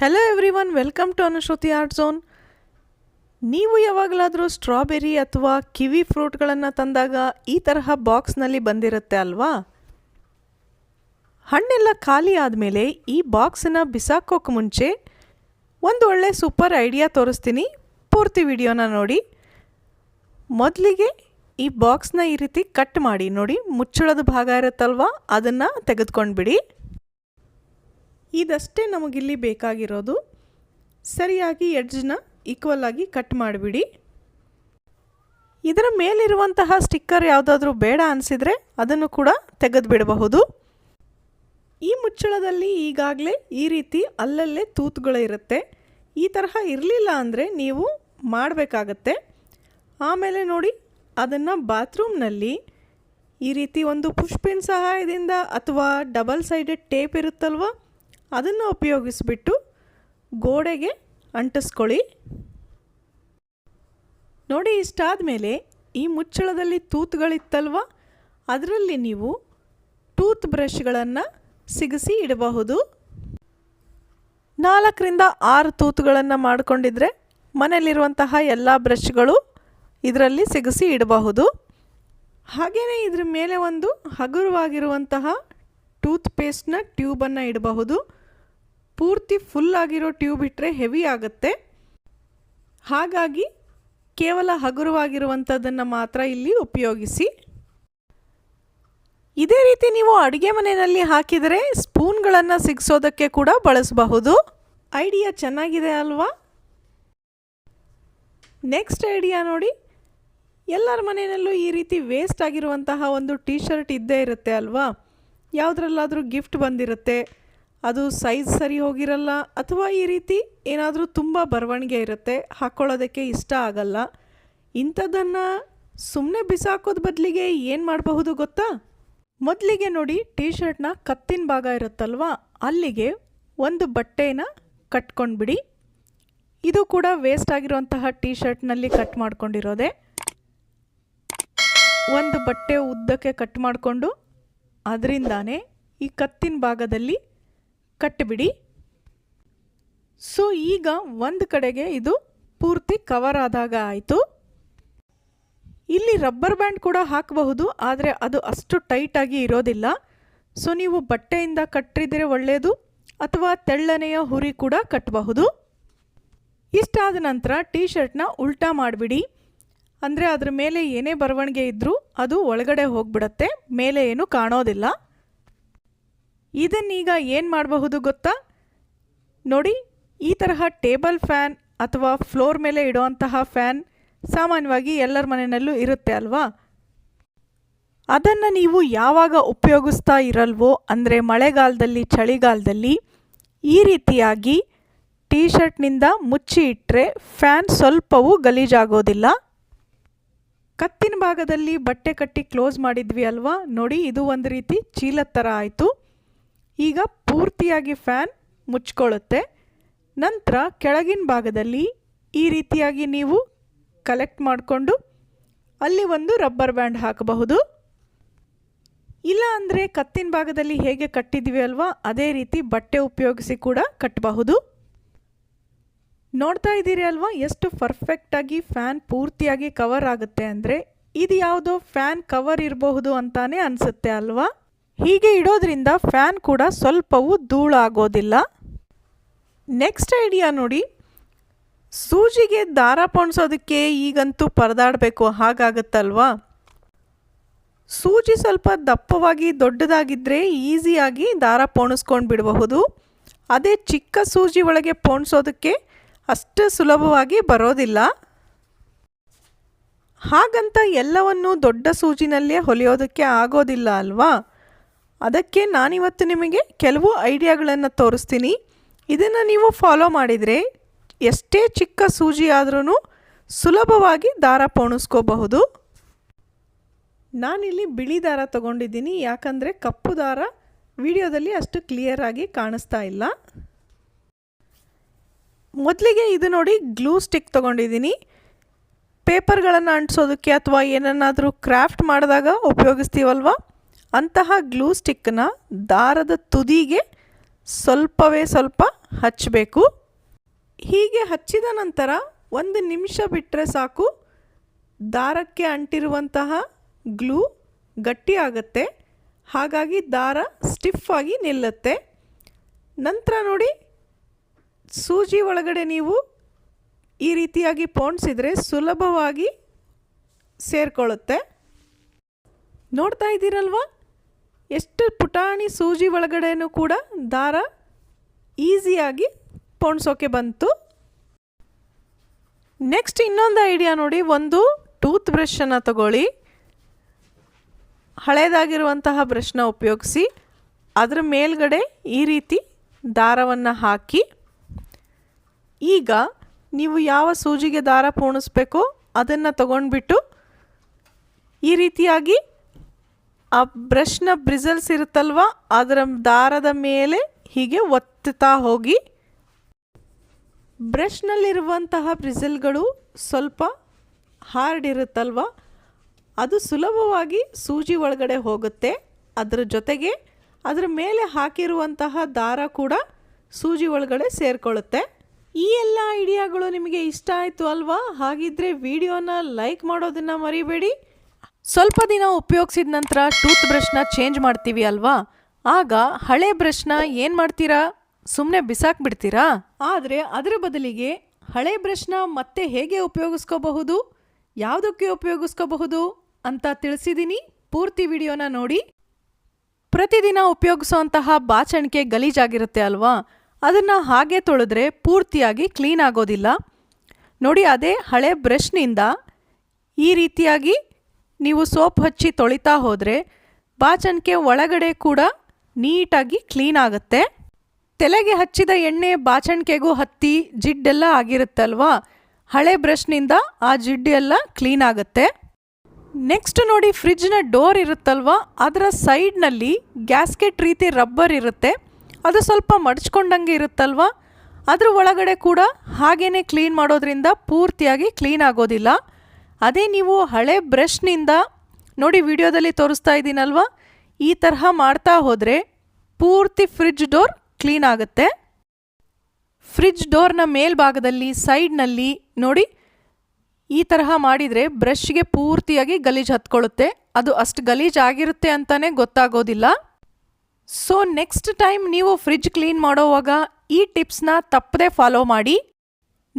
Hello everyone welcome to Anushruti art zone ನೀವು ಯಾವಾಗಲಾದರೂ strawberry ಅಥವಾ ಕಿವಿ ಫ್ರೂಟ್ಗಳನ್ನು ತಂದಾಗ ಈ ತರಹ ಬಾಕ್ಸ್ನಲ್ಲಿ ಬಂದಿರುತ್ತೆ ಅಲ್ವಾ? ಹಣ್ಣೆಲ್ಲ ಖಾಲಿ ಆದಮೇಲೆ ಈ ಬಾಕ್ಸನ್ನು ಬಿಸಾಕೋಕೆ ಮುಂಚೆ ಒಂದು ಒಳ್ಳೆ ಸೂಪರ್ ಐಡಿಯಾ ತೋರಿಸ್ತೀನಿ. ಪೂರ್ತಿ ವಿಡಿಯೋನ ನೋಡಿ. ಮೊದಲಿಗೆ ಈ ಬಾಕ್ಸ್ನ ಈ ರೀತಿ ಕಟ್ ಮಾಡಿ ನೋಡಿ, ಮುಚ್ಚಳದ ಭಾಗ ಇರುತ್ತಲ್ವಾ? ಅದನ್ನು ತೆಗೆದುಕೊಂಡ್ಬಿಡಿ. ಇದಷ್ಟೇ ನಮಗಿಲ್ಲಿ ಬೇಕಾಗಿರೋದು. ಸರಿಯಾಗಿ ಎಡ್ಜ್ನ ಈಕ್ವಲ್ ಆಗಿ ಕಟ್ ಮಾಡಿಬಿಡಿ. ಇದರ ಮೇಲಿರುವಂತಹ ಸ್ಟಿಕ್ಕರ್ ಯಾವುದಾದ್ರೂ ಬೇಡ ಅನಿಸಿದರೆ ಅದನ್ನು ಕೂಡ ತೆಗೆದು ಬಿಡಬಹುದು ಈ ಮುಚ್ಚಳದಲ್ಲಿ ಈಗಾಗಲೇ ಈ ರೀತಿ ಅಲ್ಲಲ್ಲೇ ತೂತುಗಳು ಇರುತ್ತೆ. ಈ ತರಹ ಇರಲಿಲ್ಲ ಅಂದರೆ ನೀವು ಮಾಡಬೇಕಾಗತ್ತೆ. ಆಮೇಲೆ ನೋಡಿ, ಅದನ್ನು ಬಾತ್ರೂಮ್ನಲ್ಲಿ ಈ ರೀತಿ ಒಂದು ಪುಷ್ಪಿನ ಸಹಾಯದಿಂದ ಅಥವಾ ಡಬಲ್ ಸೈಡೆಡ್ ಟೇಪ್ ಇರುತ್ತಲ್ವ? ಅದನ್ನು ಉಪಯೋಗಿಸಿಬಿಟ್ಟು ಗೋಡೆಗೆ ಅಂಟಿಸ್ಕೊಳ್ಳಿ. ನೋಡಿ ಇಷ್ಟಾದ ಮೇಲೆ ಈ ಮುಚ್ಚಳದಲ್ಲಿ ತೂತುಗಳಿತ್ತಲ್ವ? ಅದರಲ್ಲಿ ನೀವು ಟೂತ್ ಬ್ರಷ್ಗಳನ್ನು ಸಿಗಿಸಿ ಇಡಬಹುದು. ನಾಲ್ಕರಿಂದ ಆರು ತೂತುಗಳನ್ನು ಮಾಡಿಕೊಂಡಿದ್ರೆ ಮನೆಯಲ್ಲಿರುವಂತಹ ಎಲ್ಲ ಬ್ರಷ್ಗಳು ಇದರಲ್ಲಿ ಸಿಗಿಸಿ ಇಡಬಹುದು. ಹಾಗೆಯೇ ಇದ್ರ ಮೇಲೆ ಒಂದು ಹಗುರವಾಗಿರುವಂತಹ ಟೂತ್ ಪೇಸ್ಟ್ನ ಟ್ಯೂಬನ್ನು ಇಡಬಹುದು. ಪೂರ್ತಿ ಫುಲ್ ಆಗಿರೋ ಟ್ಯೂಬ್ ಇಟ್ಟರೆ ಹೆವಿ ಆಗುತ್ತೆ. ಹಾಗಾಗಿ ಕೇವಲ ಹಗುರವಾಗಿರುವಂಥದ್ದನ್ನು ಮಾತ್ರ ಇಲ್ಲಿ ಉಪಯೋಗಿಸಿ. ಇದೇ ರೀತಿ ನೀವು ಅಡುಗೆ ಮನೆಯಲ್ಲಿ ಹಾಕಿದರೆ ಸ್ಪೂನ್ಗಳನ್ನು ಸಿಗಿಸೋದಕ್ಕೆ ಕೂಡ ಬಳಸಬಹುದು. ಐಡಿಯಾ ಚೆನ್ನಾಗಿದೆ ಅಲ್ವಾ? ನೆಕ್ಸ್ಟ್ ಐಡಿಯಾ ನೋಡಿ, ಎಲ್ಲರ ಮನೆಯಲ್ಲೂ ಈ ರೀತಿ ವೇಸ್ಟ್ ಆಗಿರುವಂತಹ ಒಂದು ಟೀ ಶರ್ಟ್ ಇದ್ದೇ ಇರುತ್ತೆ ಅಲ್ವಾ? ಯಾವುದ್ರಲ್ಲಾದರೂ ಗಿಫ್ಟ್ ಬಂದಿರುತ್ತೆ. ಅದು ಸೈಜ್ ಸರಿ ಹೋಗಿರಲ್ಲ ಅಥವಾ ಈ ರೀತಿ ಏನಾದರೂ ತುಂಬ ಬರವಣಿಗೆ ಇರುತ್ತೆ ಹಾಕ್ಕೊಳ್ಳೋದಕ್ಕೆ ಇಷ್ಟ ಆಗಲ್ಲ. ಇಂಥದ್ದನ್ನು ಸುಮ್ಮನೆ ಬಿಸಾಕೋದ ಬದಲಿಗೆ ಏನು ಮಾಡಬಹುದು ಗೊತ್ತಾ? ಮೊದಲಿಗೆ ನೋಡಿ ಟೀ ಶರ್ಟ್ನ ಕತ್ತಿನ ಭಾಗ ಇರುತ್ತಲ್ವಾ? ಅಲ್ಲಿಗೆ ಒಂದು ಬಟ್ಟೆನ ಕಟ್ಕೊಂಡ್ಬಿಡಿ. ಇದು ಕೂಡ ವೇಸ್ಟ್ ಆಗಿರುವಂತಹ ಟೀ ಶರ್ಟ್ನಲ್ಲಿ ಕಟ್ ಮಾಡ್ಕೊಂಡಿರೋದೆ. ಒಂದು ಬಟ್ಟೆ ಉದ್ದಕ್ಕೆ ಕಟ್ ಮಾಡಿಕೊಂಡು, ಅದರಿಂದಾನೇ ಈ ಕತ್ತಿನ ಭಾಗದಲ್ಲಿ ಕಟ್ಟಿಬಿಡಿ ಸೊ, ಈಗ ಒಂದು ಕಡೆಗೆ ಇದು ಪೂರ್ತಿ ಕವರ್ ಆದಾಗ ಆಯಿತು. ಇಲ್ಲಿ ರಬ್ಬರ್ ಬ್ಯಾಂಡ್ ಕೂಡ ಹಾಕಬಹುದು, ಆದರೆ ಅದು ಅಷ್ಟು ಟೈಟಾಗಿ ಇರೋದಿಲ್ಲ. ಸೊ, ನೀವು ಬಟ್ಟೆಯಿಂದ ಕಟ್ಟಿದರೆ ಒಳ್ಳೆಯದು ಅಥವಾ ತೆಳ್ಳನೆಯ ಹುರಿ ಕೂಡ ಕಟ್ಟಬಹುದು ಇಷ್ಟಾದ ನಂತರ ಟೀ ಶರ್ಟ್ನ ಉಲ್ಟಾ ಮಾಡಿಬಿಡಿ. ಅಂದರೆ ಅದ್ರ ಮೇಲೆ ಏನೇ ಬರವಣಿಗೆ ಇದ್ದರೂ ಅದು ಒಳಗಡೆ ಹೋಗ್ಬಿಡತ್ತೆ, ಮೇಲೆ ಏನು ಕಾಣೋದಿಲ್ಲ. ಇದನ್ನೀಗ ಏನು ಮಾಡಬಹುದು ಗೊತ್ತಾ? ನೋಡಿ, ಈ ತರಹ ಟೇಬಲ್ ಫ್ಯಾನ್ ಅಥವಾ ಫ್ಲೋರ್ ಮೇಲೆ ಇಡುವಂತಹ ಫ್ಯಾನ್ ಸಾಮಾನ್ಯವಾಗಿ ಎಲ್ಲರ ಮನೆಯಲ್ಲೂ ಇರುತ್ತೆ ಅಲ್ವಾ? ಅದನ್ನು ನೀವು ಯಾವಾಗ ಉಪಯೋಗಿಸ್ತಾ ಇರಲ್ವೋ, ಅಂದರೆ ಮಳೆಗಾಲದಲ್ಲಿ, ಚಳಿಗಾಲದಲ್ಲಿ, ಈ ರೀತಿಯಾಗಿ ಟೀ ಶರ್ಟ್ನಿಂದ ಮುಚ್ಚಿ ಇಟ್ಟರೆ ಫ್ಯಾನ್ ಸ್ವಲ್ಪವೂ ಗಲೀಜಾಗೋದಿಲ್ಲ. ಕತ್ತಿನ ಭಾಗದಲ್ಲಿ ಬಟ್ಟೆ ಕಟ್ಟಿ ಕ್ಲೋಸ್ ಮಾಡಿದ್ವಿ ಅಲ್ವಾ? ನೋಡಿ, ಇದು ಒಂದು ರೀತಿ ಚೀಲದ ಥರ ಆಯಿತು. ಈಗ ಪೂರ್ತಿಯಾಗಿ ಫ್ಯಾನ್ ಮುಚ್ಕೊಳ್ಳುತ್ತೆ. ನಂತರ ಕೆಳಗಿನ ಭಾಗದಲ್ಲಿ ಈ ರೀತಿಯಾಗಿ ನೀವು ಕಲೆಕ್ಟ್ ಮಾಡಿಕೊಂಡು ಅಲ್ಲಿ ಒಂದು ರಬ್ಬರ್ ಬ್ಯಾಂಡ್ ಹಾಕಬಹುದು. ಇಲ್ಲ ಅಂದರೆ ಕತ್ತಿನ ಭಾಗದಲ್ಲಿ ಹೇಗೆ ಕಟ್ಟಿದ್ದೀವಿ ಅಲ್ವಾ, ಅದೇ ರೀತಿ ಬಟ್ಟೆ ಉಪಯೋಗಿಸಿ ಕೂಡ ಕಟ್ಟಬಹುದು. ನೋಡ್ತಾ ಇದ್ದೀರಿ ಅಲ್ವಾ, ಎಷ್ಟು ಪರ್ಫೆಕ್ಟಾಗಿ ಫ್ಯಾನ್ ಪೂರ್ತಿಯಾಗಿ ಕವರ್ ಆಗುತ್ತೆ ಅಂದರೆ ಇದು ಯಾವುದೋ ಫ್ಯಾನ್ ಕವರ್ ಇರಬಹುದು ಅಂತಾನೆ ಅನಿಸುತ್ತೆ ಅಲ್ವಾ? ಹೀಗೆ ಇಡೋದ್ರಿಂದ ಫ್ಯಾನ್ ಕೂಡ ಸ್ವಲ್ಪವೂ ಧೂಳಾಗೋದಿಲ್ಲ. ನೆಕ್ಸ್ಟ್ ಐಡಿಯಾ ನೋಡಿ, ಸೂಜಿಗೆ ದಾರ ಪೊಣಿಸೋದಕ್ಕೆ ಈಗಂತೂ ಪರದಾಡಬೇಕು, ಹಾಗಾಗತ್ತಲ್ವಾ? ಸೂಜಿ ಸ್ವಲ್ಪ ದಪ್ಪವಾಗಿ ದೊಡ್ಡದಾಗಿದ್ದರೆ ಈಸಿಯಾಗಿ ದಾರ ಪೋಣಿಸ್ಕೊಂಡು ಬಿಡಬಹುದು. ಅದೇ ಚಿಕ್ಕ ಸೂಜಿ ಒಳಗೆ ಪೋಣಿಸೋದಕ್ಕೆ ಅಷ್ಟು ಸುಲಭವಾಗಿ ಬರೋದಿಲ್ಲ. ಹಾಗಂತ ಎಲ್ಲವನ್ನೂ ದೊಡ್ಡ ಸೂಜಿನಲ್ಲೇ ಹೊಲಿಯೋದಕ್ಕೆ ಆಗೋದಿಲ್ಲ ಅಲ್ವಾ? ಅದಕ್ಕೆ ನಾನಿವತ್ತು ನಿಮಗೆ ಕೆಲವು ಐಡಿಯಾಗಳನ್ನು ತೋರಿಸ್ತೀನಿ. ಇದನ್ನು ನೀವು ಫಾಲೋ ಮಾಡಿದರೆ ಎಷ್ಟೇ ಚಿಕ್ಕ ಸೂಜಿ ಆದ್ರೂ ಸುಲಭವಾಗಿ ದಾರ ಪೋಣಿಸ್ಕೋಬಹುದು. ನಾನಿಲ್ಲಿ ಬಿಳಿ ದಾರ ತಗೊಂಡಿದ್ದೀನಿ. ಯಾಕಂದರೆ ಕಪ್ಪು ದಾರ ವಿಡಿಯೋದಲ್ಲಿ ಅಷ್ಟು ಕ್ಲಿಯರಾಗಿ ಕಾಣಿಸ್ತಾ ಇಲ್ಲ. ಮೊದಲಿಗೆ ಇದು ನೋಡಿ ಗ್ಲೂ ಸ್ಟಿಕ್ ತೊಗೊಂಡಿದ್ದೀನಿ. ಪೇಪರ್ಗಳನ್ನು ಅಂಟಿಸೋದಕ್ಕೆ ಅಥವಾ ಏನನ್ನಾದರೂ ಕ್ರಾಫ್ಟ್ ಮಾಡಿದಾಗ ಉಪಯೋಗಿಸ್ತೀವಲ್ವ? ಅಂತಹ ಗ್ಲೂ ಸ್ಟಿಕ್ಕನ್ನ ದಾರದ ತುದಿಗೆ ಸ್ವಲ್ಪವೇ ಸ್ವಲ್ಪ ಹಚ್ಚಬೇಕು. ಹೀಗೆ ಹಚ್ಚಿದ ನಂತರ ಒಂದು ನಿಮಿಷ ಬಿಟ್ಟರೆ ಸಾಕು. ದಾರಕ್ಕೆ ಅಂಟಿರುವಂತಹ ಗ್ಲೂ ಗಟ್ಟಿಯಾಗತ್ತೆ ಹಾಗಾಗಿ ದಾರ ಸ್ಟಿಫ್ ಆಗಿ ನಿಲ್ಲುತ್ತೆ. ನಂತರ ನೋಡಿ, ಸೂಜಿ ಒಳಗಡೆ ನೀವು ಈ ರೀತಿಯಾಗಿ ಪೋಣಿಸಿದರೆ ಸುಲಭವಾಗಿ ಸೇರಿಕೊಳ್ಳುತ್ತೆ. ನೋಡ್ತಾ ಇದ್ದೀರಲ್ವಾ? ಎಷ್ಟು ಪುಟಾಣಿ ಸೂಜಿ ಒಳಗಡೆನೂ ಕೂಡ ದಾರ ಈಸಿಯಾಗಿ ಪೋಣಿಸೋಕೆ ಬಂತು. ನೆಕ್ಸ್ಟ್ ಇನ್ನೊಂದು ಐಡಿಯಾ ನೋಡಿ, ಒಂದು ಟೂತ್ ಬ್ರಷನ್ನು ತಗೊಳ್ಳಿ. ಹಳೇದಾಗಿರುವಂತಹ ಬ್ರಷ್ನ ಉಪಯೋಗಿಸಿ, ಅದರ ಮೇಲ್ಗಡೆ ಈ ರೀತಿ ದಾರವನ್ನು ಹಾಕಿ. ಈಗ ನೀವು ಯಾವ ಸೂಜಿಗೆ ದಾರ ಪೋಣಿಸ್ಬೇಕೋ ಅದನ್ನು ತಗೊಂಡ್ಬಿಟ್ಟು ಈ ರೀತಿಯಾಗಿ ಆ ಬ್ರಷ್ನ ಬ್ರಿಸಲ್ಸ್ ಇರುತ್ತಲ್ವ? ಅದರ ದಾರದ ಮೇಲೆ ಹೀಗೆ ಒತ್ತುತ್ತಾ ಹೋಗಿ ಬ್ರಷ್ನಲ್ಲಿರುವಂತಹ ಬ್ರಿಸಲ್ಗಳು ಸ್ವಲ್ಪ ಹಾರ್ಡ್ ಇರುತ್ತಲ್ವ ಅದು ಸುಲಭವಾಗಿ ಸೂಜಿ ಒಳಗಡೆ ಹೋಗುತ್ತೆ. ಅದರ ಜೊತೆಗೆ ಅದರ ಮೇಲೆ ಹಾಕಿರುವಂತಹ ದಾರ ಕೂಡ ಸೂಜಿ ಒಳಗಡೆ ಸೇರಿಕೊಳ್ಳುತ್ತೆ. ಈ ಎಲ್ಲ ಐಡಿಯಾಗಳು ನಿಮಗೆ ಇಷ್ಟ ಆಯಿತು ಅಲ್ವಾ? ಹಾಗಿದ್ರೆ ವಿಡಿಯೋನ ಲೈಕ್ ಮಾಡೋದನ್ನು ಮರಿಬೇಡಿ. ಸ್ವಲ್ಪ ದಿನ ಉಪಯೋಗಿಸಿದ ನಂತರ ಟೂತ್ ಬ್ರಷ್ನ ಚೇಂಜ್ ಮಾಡ್ತೀವಿ ಅಲ್ವಾ? ಆಗ ಹಳೆ ಬ್ರಷ್ನ ಏನು ಮಾಡ್ತೀರಾ? ಸುಮ್ಮನೆ ಬಿಸಾಕ್ಬಿಡ್ತೀರಾ? ಆದರೆ ಅದರ ಬದಲಿಗೆ ಹಳೆ ಬ್ರಷ್ನ ಮತ್ತೆ ಹೇಗೆ ಉಪಯೋಗಿಸ್ಕೋಬಹುದು? ಯಾವುದಕ್ಕೆ ಉಪಯೋಗಿಸ್ಕೋಬಹುದು ಅಂತ ತಿಳಿಸಿದ್ದೀನಿ ಪೂರ್ತಿ ವಿಡಿಯೋನ ನೋಡಿ. ಪ್ರತಿದಿನ ಉಪಯೋಗಿಸುವಂತಹ ಬಾಚಣಿಕೆ ಗಲೀಜಾಗಿರುತ್ತೆ ಅಲ್ವಾ? ಅದನ್ನು ಹಾಗೆ ತೊಳೆದ್ರೆ ಪೂರ್ತಿಯಾಗಿ ಕ್ಲೀನ್ ಆಗೋದಿಲ್ಲ. ನೋಡಿ ಅದೇ ಹಳೆ ಬ್ರಷ್ನಿಂದ ಈ ರೀತಿಯಾಗಿ ನೀವು ಸೋಪ್ ಹಚ್ಚಿ ತೊಳಿತಾ ಹೋದರೆ ಬಾಚಣಿಕೆ ಒಳಗಡೆ ಕೂಡ ನೀಟಾಗಿ ಕ್ಲೀನ್ ಆಗುತ್ತೆ. ತಲೆಗೆ ಹಚ್ಚಿದ ಎಣ್ಣೆ ಬಾಚಣಿಕೆಗೂ ಹತ್ತಿ ಜಿಡ್ಡೆಲ್ಲ ಆಗಿರುತ್ತಲ್ವಾ? ಹಳೆ ಬ್ರಷ್ನಿಂದ ಆ ಜಿಡ್ಡೆಲ್ಲ ಕ್ಲೀನ್ ಆಗುತ್ತೆ. ನೆಕ್ಸ್ಟ್ ನೋಡಿ ಫ್ರಿಜ್ನ ಡೋರ್ ಇರುತ್ತಲ್ವಾ? ಅದರ ಸೈಡ್ನಲ್ಲಿ ಗ್ಯಾಸ್ಕೆಟ್ ರೀತಿ ರಬ್ಬರ್ ಇರುತ್ತೆ. ಅದು ಸ್ವಲ್ಪ ಮಡಚ್ಕೊಂಡಂಗೆ ಇರುತ್ತಲ್ವಾ? ಅದ್ರ ಒಳಗಡೆ ಕೂಡ ಹಾಗೇ ಕ್ಲೀನ್ ಮಾಡೋದ್ರಿಂದ ಪೂರ್ತಿಯಾಗಿ ಕ್ಲೀನ್ ಆಗೋದಿಲ್ಲ. ಅದೇ ನೀವು ಹಳೆ ಬ್ರಷ್ನಿಂದ ನೋಡಿ ವಿಡಿಯೋದಲ್ಲಿ ತೋರಿಸ್ತಾ ಇದ್ದೀನಲ್ವ? ಈ ತರಹ ಮಾಡ್ತಾ ಹೋದರೆ ಪೂರ್ತಿ ಫ್ರಿಜ್ ಡೋರ್ ಕ್ಲೀನ್ ಆಗುತ್ತೆ. ಫ್ರಿಜ್ ಡೋರ್ನ ಮೇಲ್ಭಾಗದಲ್ಲಿ, ಸೈಡ್ನಲ್ಲಿ ನೋಡಿ, ಈ ತರಹ ಮಾಡಿದರೆ ಬ್ರಷ್ಗೆ ಪೂರ್ತಿಯಾಗಿ ಗಲೀಜು ಹತ್ಕೊಳ್ಳುತ್ತೆ. ಅದು ಅಷ್ಟು ಗಲೀಜು ಆಗಿರುತ್ತೆ ಅಂತಲೇ ಗೊತ್ತಾಗೋದಿಲ್ಲ. ಸೊ ನೆಕ್ಸ್ಟ್ ಟೈಮ್ ನೀವು ಫ್ರಿಜ್ ಕ್ಲೀನ್ ಮಾಡೋವಾಗ ಈ ಟಿಪ್ಸ್ನ ತಪ್ಪದೆ ಫಾಲೋ ಮಾಡಿ.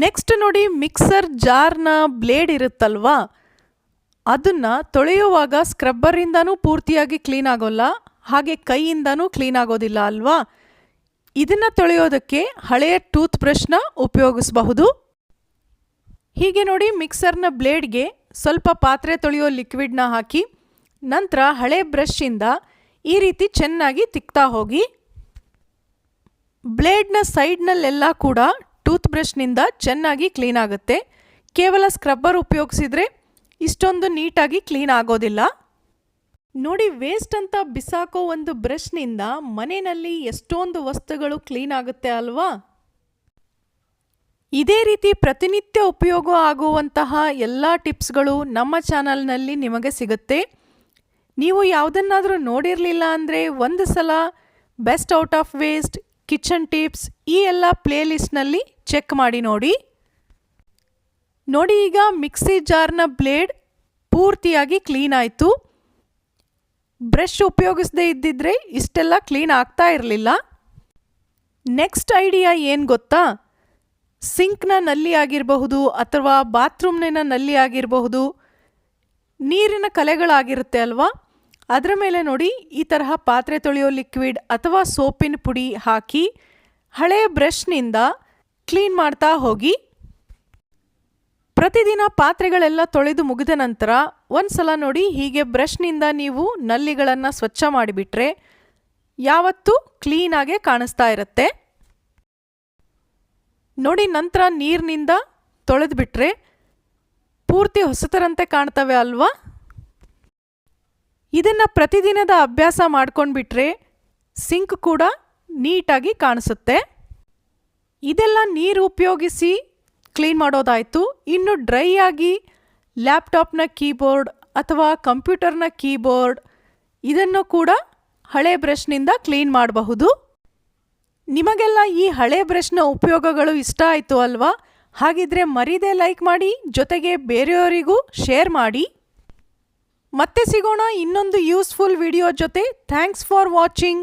ನೆಕ್ಸ್ಟ್ ನೋಡಿ, ಮಿಕ್ಸರ್ ಜಾರ್ನ ಬ್ಲೇಡ್ ಇರುತ್ತಲ್ವಾ? ಅದನ್ನು ತೊಳೆಯುವಾಗ ಸ್ಕ್ರಬ್ಬರಿಂದನೂ ಪೂರ್ತಿಯಾಗಿ ಕ್ಲೀನ್ ಆಗೋಲ್ಲ, ಹಾಗೆ ಕೈಯಿಂದನೂ ಕ್ಲೀನ್ ಆಗೋದಿಲ್ಲ ಅಲ್ವಾ? ಇದನ್ನು ತೊಳೆಯೋದಕ್ಕೆ ಹಳೆಯ ಟೂತ್ ಬ್ರಷ್ನ ಉಪಯೋಗಿಸಬಹುದು. ಹೀಗೆ ನೋಡಿ, ಮಿಕ್ಸರ್ನ ಬ್ಲೇಡ್ಗೆ ಸ್ವಲ್ಪ ಪಾತ್ರೆ ತೊಳೆಯೋ ಲಿಕ್ವಿಡ್ನ ಹಾಕಿ, ನಂತರ ಹಳೆ ಬ್ರಷಿಂದ ಈ ರೀತಿ ಚೆನ್ನಾಗಿ ತಿಕ್ತಾ ಹೋಗಿ. ಬ್ಲೇಡ್ನ ಸೈಡ್ನಲ್ಲೆಲ್ಲ ಕೂಡ ಟೂತ್ ಬ್ರಷ್ನಿಂದ ಚೆನ್ನಾಗಿ ಕ್ಲೀನ್ ಆಗುತ್ತೆ. ಕೇವಲ ಸ್ಕ್ರಬ್ಬರ್ ಉಪಯೋಗಿಸಿದ್ರೆ ಇಷ್ಟೊಂದು ನೀಟಾಗಿ ಕ್ಲೀನ್ ಆಗೋದಿಲ್ಲ. ನೋಡಿ, ವೇಸ್ಟ್ ಅಂತ ಬಿಸಾಕೋ ಒಂದು ಬ್ರಷ್ನಿಂದ ಮನೆಯಲ್ಲಿ ಎಷ್ಟೊಂದು ವಸ್ತುಗಳು ಕ್ಲೀನ್ ಆಗುತ್ತೆ ಅಲ್ವಾ? ಇದೇ ರೀತಿ ಪ್ರತಿನಿತ್ಯ ಉಪಯೋಗ ಆಗುವಂತಹ ಎಲ್ಲ ಟಿಪ್ಸ್ಗಳು ನಮ್ಮ ಚಾನಲ್ನಲ್ಲಿ ನಿಮಗೆ ಸಿಗುತ್ತೆ. ನೀವು ಯಾವುದನ್ನಾದರೂ ನೋಡಿರಲಿಲ್ಲ ಅಂದರೆ ಒಂದು ಸಲ best out of waste, kitchen tips ಈ ಎಲ್ಲ ಪ್ಲೇಲಿಸ್ಟ್ನಲ್ಲಿ ಚೆಕ್ ಮಾಡಿ ನೋಡಿ. ನೋಡಿ ಈಗ ಮಿಕ್ಸಿ ಜಾರ್ನ ಬ್ಲೇಡ್ ಪೂರ್ತಿಯಾಗಿ ಕ್ಲೀನ್ ಆಯಿತು. ಬ್ರಷ್ ಉಪಯೋಗಿಸದೇ ಇದ್ದಿದ್ರೆ ಇಷ್ಟೆಲ್ಲ ಕ್ಲೀನ್ ಆಗ್ತಾ ಇರಲಿಲ್ಲ. ನೆಕ್ಸ್ಟ್ ಐಡಿಯಾ ಏನು ಗೊತ್ತಾ? ಸಿಂಕ್ನ ನಲ್ಲಿ ಆಗಿರಬಹುದು ಅಥವಾ ಬಾತ್ರೂಮ್ನ ನಲ್ಲಿ ಆಗಿರಬಹುದು. ನೀರಿನ ಕಲೆಗಳಾಗಿರುತ್ತೆ ಅಲ್ವಾ? ಅದರ ಮೇಲೆ ನೋಡಿ ಈ ತರಹ ಪಾತ್ರೆ ತೊಳೆಯೋ ಲಿಕ್ವಿಡ್ ಅಥವಾ ಸೋಪಿನ ಪುಡಿ ಹಾಕಿ ಹಳೆಯ ಬ್ರಷ್ನಿಂದ ಕ್ಲೀನ್ ಮಾಡ್ತಾ ಹೋಗಿ. ಪ್ರತಿದಿನ ಪಾತ್ರೆಗಳೆಲ್ಲ ತೊಳೆದು ಮುಗಿದ ನಂತರ ಒಂದ್ಸಲ ನೋಡಿ ಹೀಗೆ ಬ್ರಷ್ನಿಂದ ನೀವು ನಲ್ಲಿಗಳನ್ನು ಸ್ವಚ್ಛ ಮಾಡಿಬಿಟ್ರೆ ಯಾವತ್ತೂ ಕ್ಲೀನಾಗೆ ಕಾಣಿಸ್ತಾ ಇರುತ್ತೆ. ನೋಡಿ ನಂತರ ನೀರಿನಿಂದ ತೊಳೆದ್ಬಿಟ್ರೆ ಪೂರ್ತಿ ಹೊಸತರಂತೆ ಕಾಣ್ತವೆ ಅಲ್ವಾ? ಇದನ್ನು ಪ್ರತಿದಿನದ ಅಭ್ಯಾಸ ಮಾಡ್ಕೊಂಡ್ಬಿಟ್ರೆ ಸಿಂಕ್ ಕೂಡ ನೀಟಾಗಿ ಕಾಣಿಸುತ್ತೆ. ಇದೆಲ್ಲ ನೀರು ಉಪಯೋಗಿಸಿ ಕ್ಲೀನ್ ಮಾಡೋದಾಯಿತು. ಇನ್ನು ಡ್ರೈ ಆಗಿ ಲ್ಯಾಪ್ಟಾಪ್ನ ಕೀಬೋರ್ಡ್ ಅಥವಾ ಕಂಪ್ಯೂಟರ್ನ ಕೀಬೋರ್ಡ್ ಇದನ್ನು ಕೂಡ ಹಳೆ ಬ್ರಷ್ನಿಂದ ಕ್ಲೀನ್ ಮಾಡಬಹುದು. ನಿಮಗೆಲ್ಲ ಈ ಹಳೆ ಬ್ರಷ್ನ ಉಪಯೋಗಗಳು ಇಷ್ಟ ಆಯಿತು ಅಲ್ವಾ? ಹಾಗಿದ್ರೆ ಮರೀದೆ ಲೈಕ್ ಮಾಡಿ, ಜೊತೆಗೆ ಬೇರೆಯವರಿಗೂ ಶೇರ್ ಮಾಡಿ. ಮತ್ತೆ ಸಿಗೋಣ ಇನ್ನೊಂದು ಯೂಸ್ಫುಲ್ ವಿಡಿಯೋ ಜೊತೆ. Thanks for watching.